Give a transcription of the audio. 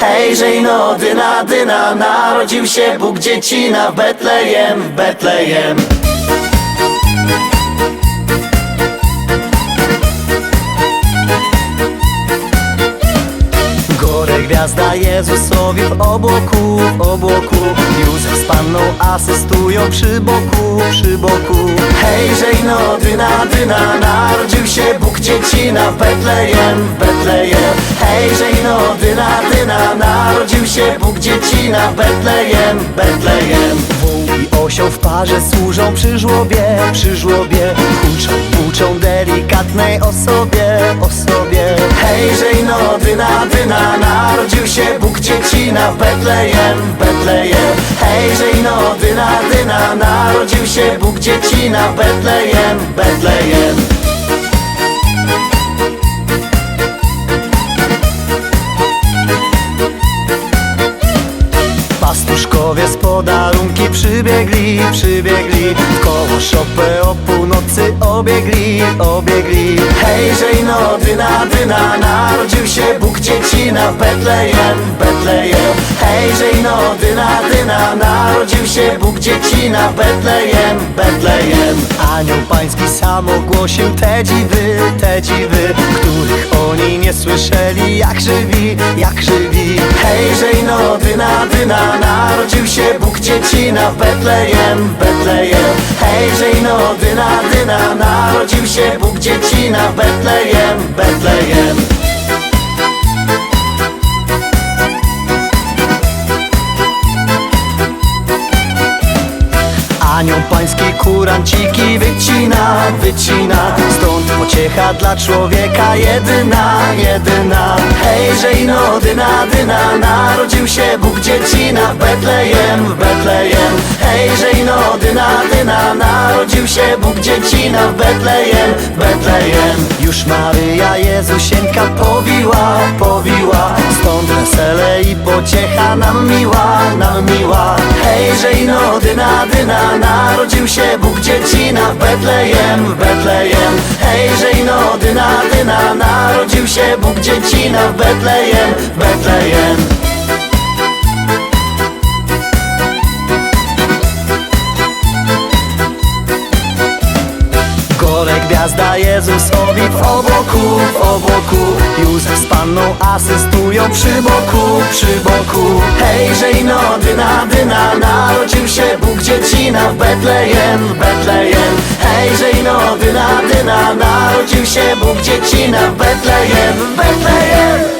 Hejże no dyna dyna Narodził się Bóg dziecina w Betlejem, w Betlejem. Górę gwiazda Jezusowi w obłoku, w obłoku. Józef z panną asystują przy boku, przy boku. Hejże no dyna dyna Narodził się Bóg dziecina w Betlejem, w Betlejem. Hejże no dyna dyna Narodził się Bóg dziecina w Betlejem, Betlejem Osioł w parze służą przy żłobie, przy żłobie. Huczą, buczą delikatnej osobie, osobie. Hejże no dyna dyna Narodził się Bóg dziecina w Betlejem, w Betlejem. Hejże no dyna dyna Narodził się Bóg dziecina w Betlejem, w Betlejem Pastuszkowie z podarunki przybiegli, przybiegli. W koło szopę o północy obiegli, obiegli. Hejże no dyna dyna Narodził się Bóg dziecina w Betlejem, Betlejem. Hejże no dyna dyna Narodził się Bóg dziecina w Betlejem, Betlejem. Anioł pański sam ogłosił te dziwy, te dziwy Których oni nie słyszeli jak żywi, jak żywi. Hejże no dyna dyna Narodził się Bóg dziecina w Betlejem, Betlejem. Hejże no dyna dyna Narodził się Bóg dziecina w Betlejem, Betlejem. Anioł pański kuranciki wycina, wycina. Stąd pociecha dla człowieka jedyna, jedyna. Hejże no dyna, dyna Narodził się Bóg dziecina w Betlejem, w Betlejem. Hejże no dyna, dyna Narodził się Bóg dziecina w Betlejem, w Betlejem. Już Maryja Jezusieńka powiła, powiła. Stąd wesele i pociecha nam miła, nam miła Hejże no dyna, dyna Narodził się Bóg dziecina w Betlejem, w Betlejem. Hejże no dyna, dyna Narodził się Bóg dziecina w Betlejem, w Betlejem Gole gwiazda Jezusowi w obłoku, w obłoku. Józef z panną asystują przy boku, przy boku. Hejże no dyna, dyna Narodził się Bóg dziecina w Betlejem, w Betlejem. Hejże no dyna, dyna Narodził się Bóg dziecina w Betlejem, w Betlejem